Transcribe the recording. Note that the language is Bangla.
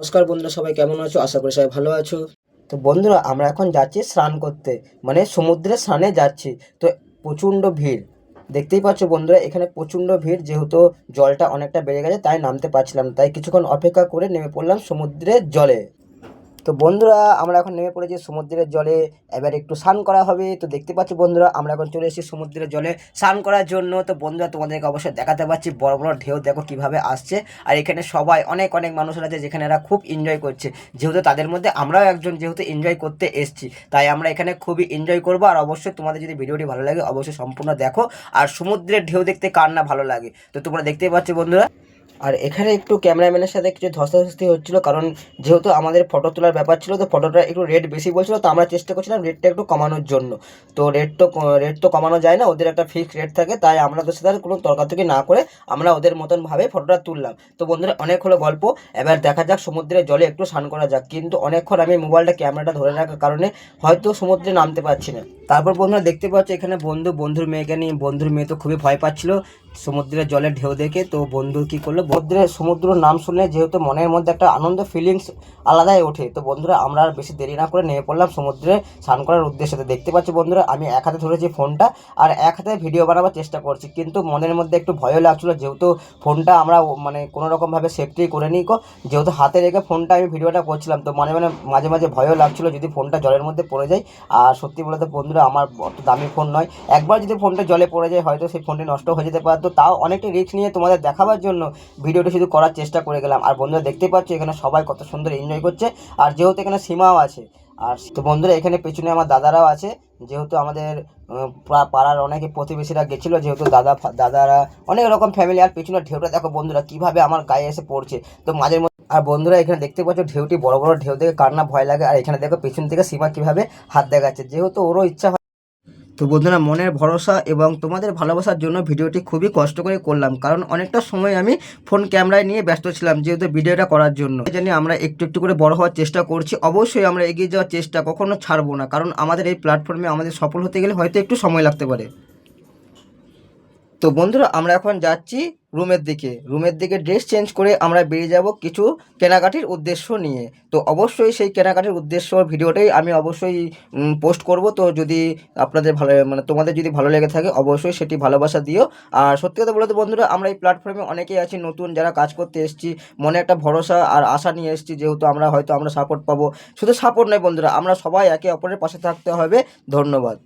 নমস্কার বন্ধুরা, সবাই কেমন আছো? আশা করি সবাই ভালো আছো। তো বন্ধুরা, আমরা এখন যাচ্ছি স্নান করতে। মানে সমুদ্রে স্নানে যাচ্ছি। তো প্রচণ্ড ভিড়। দেখতেই পাচ্ছ বন্ধুরা, এখানে প্রচণ্ড ভিড়। যেহেতু জলটা অনেকটা বেড়ে গেছে, তাই নামতে পারছিলাম তাই কিছুক্ষণ অপেক্ষা করে নেমে পড়লাম সমুদ্রের জলে। তো বন্ধুরা, আমরা এখন নেমে পড়েছি সমুদ্রের জলে। এবার একটু স্নান করা হবে। তো দেখতে পাচ্ছি বন্ধুরা, আমরা এখন চলে এসেছি সমুদ্রের জলে স্নান করার জন্য। তো বন্ধুরা, তোমাদেরকে অবশ্যই দেখাতে পাচ্ছি বড় বড় ঢেউ, দেখো কীভাবে আসছে। আর এখানে সবাই, অনেক অনেক মানুষ আছে যেখানে এরা খুব এনজয় করছে। যেহেতু তাদের মধ্যে আমরাও একজন, যেহেতু এনজয় করতে এসেছি। তাই আমরা এখানে খুবই এনজয় করব। আর অবশ্যই তোমাদের যদি ভিডিওটি ভালো লাগে, অবশ্যই সম্পূর্ণ দেখো। আর সমুদ্রের ঢেউ দেখতে কার না ভালো লাগে? তো তোমরা দেখতেই পাচ্ছ বন্ধুরা। আর এখানে একটু ক্যামেরাম্যানের সাথে কিছু ধস্তাধস্তি হচ্ছিল, কারণ যেহেতু আমাদের ফটো তোলার ব্যাপার ছিল, তো ফটোটা একটু রেট বেশি বলছিলো, তো আমরা চেষ্টা করছিলাম রেটটা একটু কমানোর জন্য। তো রেট তো রেট তো কমানো যায় না, ওদের একটা ফিক্সড রেট থাকে, তাই আমরা তো সাথে কোনো তর্কাতর্কি না করে আমরা ওদের মতনভাবে ফটোটা তুললাম। তো বন্ধুরা, অনেক হলো গল্প, এবার দেখা যাক সমুদ্রের জলে একটু স্নান করা যাক, কিন্তু অনেকক্ষণ আমি মোবাইলটা, ক্যামেরাটা ধরে রাখার কারণে হয়তো সমুদ্রে নামতে পারছি না। তারপর বন্ধুরা, দেখতে পাচ্ছ এখানে বন্ধু, বন্ধুর মেয়েকে নিয়ে, বন্ধুর মেয়ে তো খুবই ভয় পাচ্ছিল সমুদ্রের জলের ঢেউ দেখে, তো বন্ধু কী করল সমুদ্রের সমুদ্র নাম শুনলে যেহেতু মনের মধ্যে একটা আনন্দ ফিলিংস আলাদাই ওঠে। তো বন্ধুরা, আমরা আর বেশি দেরি না করে নেমে পড়লাম সমুদ্রে স্নান করার উদ্দেশ্যে। দেখতে পাচ্ছি বন্ধুরা, আমি এক হাতে ধরেছি ফোনটা আর এক হাতে ভিডিও বানাবার চেষ্টা করছি। কিন্তু মনের মধ্যে একটু ভয়ও লাগছিল, যেহেতু ফোনটা আমরা মানে কোনো রকমভাবে সেফটি করে নিই যেহেতু হাতে রেখে ফোনটা আমি ভিডিওটা করছিলাম, তো মানে মানে মাঝে মাঝে ভয়ও লাগছিল যদি ফোনটা জলের মধ্যে পড়ে যায়। আর সত্যি বলতে বন্ধুরা, আমার অত দামি ফোন নয়। একবার যদি ফোনটা জলে পড়ে যায়, হয়তো সেই ফোনটি নষ্ট হয়ে যেতে পারতো তাও অনেকটা রিস্ক নিয়ে তোমাদের দেখাবার জন্য ভিডিওটি শুধু করার চেষ্টা করে গেলাম। আর বন্ধুরা দেখতে পাচ্ছ, এখানে সবাই কত সুন্দর এনজয় করছে। আর যেহেতু এখানে সীমাও আছে, আর তো বন্ধুরা এখানে পেছনে আমার দাদারাও আছে। যেহেতু আমাদের পাড়ার অনেকে প্রতিবেশীরা গেছিল, যেহেতু দাদা দাদারা অনেক রকম ফ্যামিলি আর পেছনে ঢেউটা দেখো বন্ধুরা কীভাবে আমার গায়ে এসে পড়ছে। তো মাঝে মধ্যে, আর বন্ধুরা এখানে দেখতে পাচ্ছ ঢেউটি বড় বড় ঢেউ দেখে কার ভয় লাগে। আর এখানে দেখো পেছন থেকে সীমা কীভাবে হাত দেখাচ্ছে। যেহেতু ওরও ইচ্ছা তো বন্ধুরা, মনের ভরসা এবং তোমাদের ভালোবাসার জন্য ভিডিওটি খুবই কষ্ট করে করলাম, কারণ অনেকটা সময় আমি ফোন ক্যামেরায় নিয়ে ব্যস্ত ছিলাম যেহেতু ভিডিওটা করার জন্য। জানি আমরা একটু একটু করে বড় হওয়ার চেষ্টা করছি। অবশ্যই আমরা এগিয়ে যাওয়ার চেষ্টা কখনো ছাড়বো না, কারণ আমাদের এই প্ল্যাটফর্মে আমাদের সফল হতে গেলে হয়তো একটু সময় লাগতে পারে। তো বন্ধুরা, আমরা এখন যাচ্ছি রুমের দিকে। রুমের দিকে ড্রেস চেঞ্জ করে আমরা বেরিয়ে যাব কিছু কেনাকাটির উদ্দেশ্য নিয়ে। তো অবশ্যই সেই কেনাকাটির উদ্দেশ্য ভিডিওটাই আমি অবশ্যই পোস্ট করব। তো যদি আপনাদের ভালো মানে তোমাদের যদি ভালো লেগে থাকে, অবশ্যই সেটি ভালোবাসা দিও। আর সত্যি কথা বলতে বন্ধুরা, আমরা এই প্ল্যাটফর্মে অনেকেই আছি, নতুন যারা কাজ করতে এসেছি। মনে একটা ভরসা আর আশা নিয়ে এসেছি, যেহেতু আমরা হয়তো আমরা সাপোর্ট পাবো। শুধু সাপোর্ট নয় বন্ধুরা, আমরা সবাই একে অপরের পাশে থাকতে হবে। ধন্যবাদ।